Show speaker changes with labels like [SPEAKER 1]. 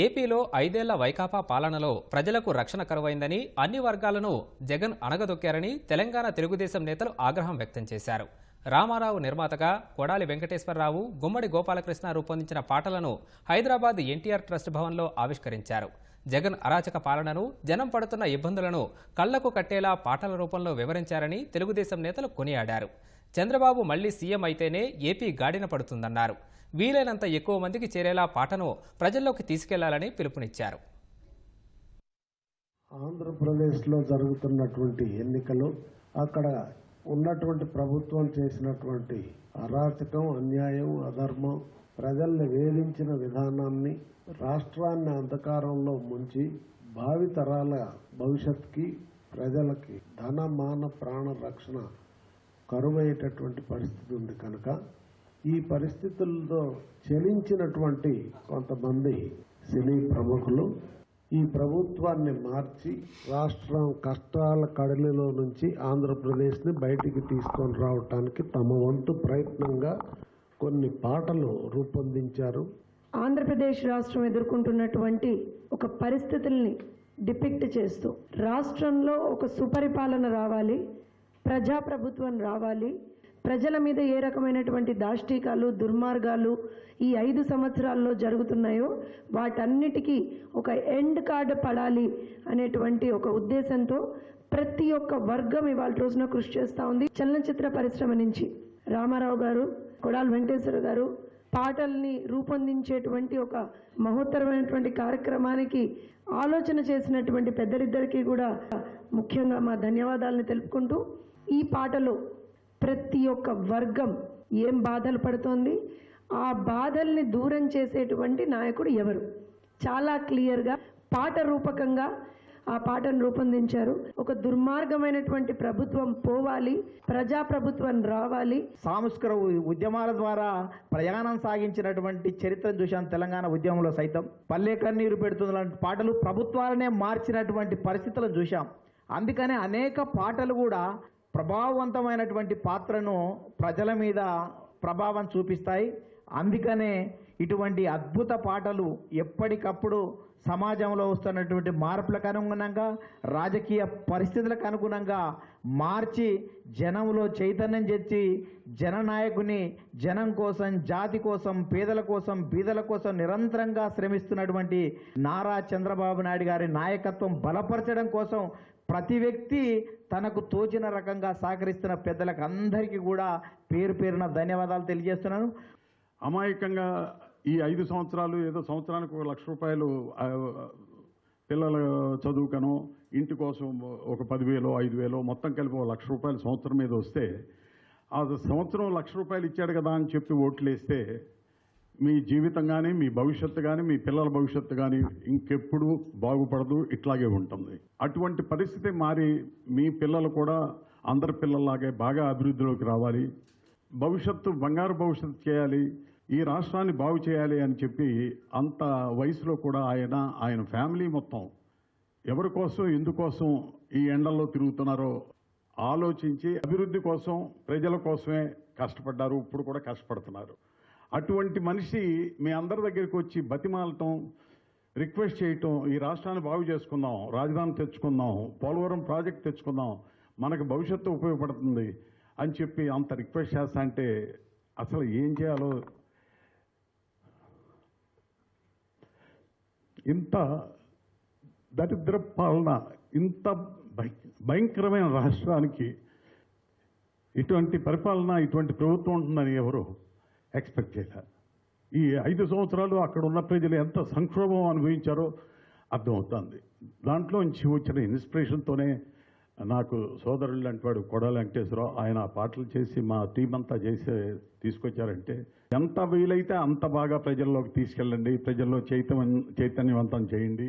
[SPEAKER 1] ఏపీలో ఐదేళ్ళ వైకాపా పాలనలో ప్రజలకు రక్షణ కరువైందని అన్ని వర్గాలను జగన్ అణగదొక్కారని తెలంగాణ తెలుగుదేశం నేతలు ఆగ్రహం వ్యక్తం చేశారు. రామారావు నిర్మాతగా కొడాలి వెంకటేశ్వరరావు గుమ్మడి గోపాలకృష్ణ రూపొందించిన పాటలను హైదరాబాద్ ఎన్టీఆర్ ట్రస్ట్ భవన్లో ఆవిష్కరించారు. జగన్ అరాచక పాలనను జనం పడుతున్న ఇబ్బందులను కళ్ళకు కట్టేలా పాటల రూపంలో వివరించారని తెలుగుదేశం నేతలు కొనియాడారు. చంద్రబాబు మళ్ళీ సీఎం అయితేనే ఏపీ గాడిన పడుతుందన్నారు. వీలైనంత ఎక్కువ మందికి చేరేలా పాటను ప్రజల్లోకి తీసుకెళ్ళాలని పిలుపునిచ్చారు.
[SPEAKER 2] ఆంధ్రప్రదేశ్లో జరుగుతున్నటువంటి ఎన్నికలు అక్కడ ఉన్నటువంటి ప్రభుత్వం చేసినటువంటి అరాచకం అన్యాయం అధర్మం ప్రజల్ని వేధించిన విధానాన్ని రాష్ట్రాన్ని అంధకారంలో ముంచి భావి తరాల ప్రజలకి ధన మాన ప్రాణ రక్షణ కరువయ్యేటటువంటి పరిస్థితి ఉంది కనుక ఈ పరిస్థితులతో చెలించినటువంటి కొంతమంది సినీ ప్రముఖులు ఈ ప్రభుత్వాన్ని మార్చి రాష్ట్రం కష్టాల కడలిలో నుంచి ఆంధ్రప్రదేశ్ని బయటికి తీసుకొని రావటానికి తమ వంతు ప్రయత్నంగా కొన్ని పాటలు రూపొందించారు.
[SPEAKER 3] ఆంధ్రప్రదేశ్ రాష్ట్రం ఎదుర్కొంటున్నటువంటి ఒక పరిస్థితుల్ని డిపిక్ట్ చేస్తూ రాష్ట్రంలో ఒక సుపరిపాలన రావాలి ప్రజాప్రభుత్వం రావాలి ప్రజల మీద ఏ రకమైనటువంటి దాష్టీకాలు దుర్మార్గాలు ఈ ఐదు సంవత్సరాల్లో జరుగుతున్నాయో వాటన్నిటికీ ఒక ఎండ్ కార్డ్ పడాలి అనేటువంటి ఒక ఉద్దేశంతో ప్రతి ఒక్క వర్గం ఇవాళ రోజున కృషి చేస్తూ ఉంది. చలనచిత్ర పరిశ్రమ నుంచి రామారావు గారు కొడాలి వెంకటేశ్వర గారు పాటల్ని రూపొందించేటువంటి ఒక మహోత్తరమైనటువంటి కార్యక్రమానికి ఆలోచన చేసినటువంటి పెద్దలిద్దరికీ కూడా ముఖ్యంగా మా ధన్యవాదాలను తెలుపుకుంటూ ఈ పాటలో ప్రతి ఒక్క వర్గం ఏం బాధలు పడుతోంది? ఆ బాధల్ని దూరం చేసేటువంటి నాయకుడు ఎవరు? చాలా క్లియర్గా పాట రూపకంగా ఆ పాటను రూపొందించారు. ఒక దుర్మార్గమైనటువంటి ప్రభుత్వం పోవాలి ప్రజా ప్రభుత్వం రావాలి.
[SPEAKER 4] సాంస్కృతిక ఉద్యమాల ద్వారా ప్రయాణం సాగించినటువంటి చరిత్ర చూశాం తెలంగాణ ఉద్యమంలో సైతం. పల్లె కన్నీరు పెడుతుంది పాటలు ప్రభుత్వాలనే మార్చినటువంటి పరిస్థితులను చూశాం. అందుకనే అనేక పాటలు కూడా ప్రభావవంతమైనటువంటి పాత్రను ప్రజల మీద ప్రభావం చూపిస్తాయి. అందుకనే ఇటువంటి అద్భుత పాటలు ఎప్పటికప్పుడు సమాజంలో వస్తున్నటువంటి మార్పులకు అనుగుణంగా రాజకీయ పరిస్థితులకు అనుగుణంగా మార్చి జనంలో చైతన్యం తెచ్చి జననాయకుని జనం కోసం జాతి కోసం పేదల కోసం బీదల కోసం నిరంతరంగా శ్రమిస్తున్నటువంటి నారా చంద్రబాబు నాయుడు గారి నాయకత్వం బలపరచడం కోసం ప్రతి వ్యక్తి తనకు తోచిన రకంగా సహకరిస్తున్న పెద్దలకు అందరికీ కూడా పేరు పేరున ధన్యవాదాలు తెలియజేస్తున్నాను.
[SPEAKER 5] అమాయకంగా ఈ ఐదు సంవత్సరాలు ఏదో సంవత్సరానికి ఒక లక్ష రూపాయలు పిల్లల చదువుకను ఇంటి కోసం ఒక పదివేలు ఐదు వేలు మొత్తం కలిపి ఒక లక్ష రూపాయలు సంవత్సరం మీద వస్తే ఆ సంవత్సరం లక్ష రూపాయలు ఇచ్చాడు కదా అని చెప్పి ఓట్లు వేస్తే మీ జీవితం కానీ మీ భవిష్యత్తు కానీ మీ పిల్లల భవిష్యత్తు కానీ ఇంకెప్పుడు బాగుపడదు ఇట్లాగే ఉంటుంది. అటువంటి పరిస్థితి మారి మీ పిల్లలు కూడా అందరి పిల్లల్లాగే బాగా అభివృద్ధిలోకి రావాలి. భవిష్యత్తు బంగారు భవిష్యత్తు చేయాలి. ఈ రాష్ట్రాన్ని బాగు చేయాలి అని చెప్పి అంత వయసులో కూడా ఆయన ఆయన ఫ్యామిలీ మొత్తం ఎవరి కోసం ఎందుకోసం ఈ ఎండల్లో తిరుగుతున్నారో ఆలోచించి అభివృద్ధి కోసం ప్రజల కోసమే కష్టపడ్డారు. ఇప్పుడు కూడా కష్టపడుతున్నారు. అటువంటి మనిషి మీ అందరి దగ్గరికి వచ్చి బతిమాలటం రిక్వెస్ట్ చేయటం ఈ రాష్ట్రాన్ని బాగు చేసుకుందాం రాజధాని తెచ్చుకుందాం పోలవరం ప్రాజెక్ట్ తెచ్చుకుందాం మనకు భవిష్యత్తు ఉపయోగపడుతుంది అని చెప్పి అంత రిక్వెస్ట్ చేస్తా అంటే అసలు ఏం చేయాలో? ఇంత దరిద్ర పాలన ఇంత భయంకరమైన రాష్ట్రానికి ఇటువంటి పరిపాలన ఇటువంటి ప్రభుత్వం ఉంటుందని ఎవరు ఎక్స్పెక్ట్ చేశారు. ఈ ఐదు సంవత్సరాలు అక్కడ ఉన్న ప్రజలు ఎంత సంక్షోభం అనుభవించారో అర్థమవుతుంది. దాంట్లోంచి వచ్చిన ఇన్స్పిరేషన్తోనే నాకు సోదరులు లాంటి వాడు కొడాలి వెంకటేశ్వరరావు ఆయన ఆ పాటలు చేసి మా టీం అంతా చేసి తీసుకొచ్చారంటే ఎంత వీలైతే అంత బాగా ప్రజల్లోకి తీసుకెళ్ళండి ప్రజల్లో చైతన్య చైతన్యవంతం చేయండి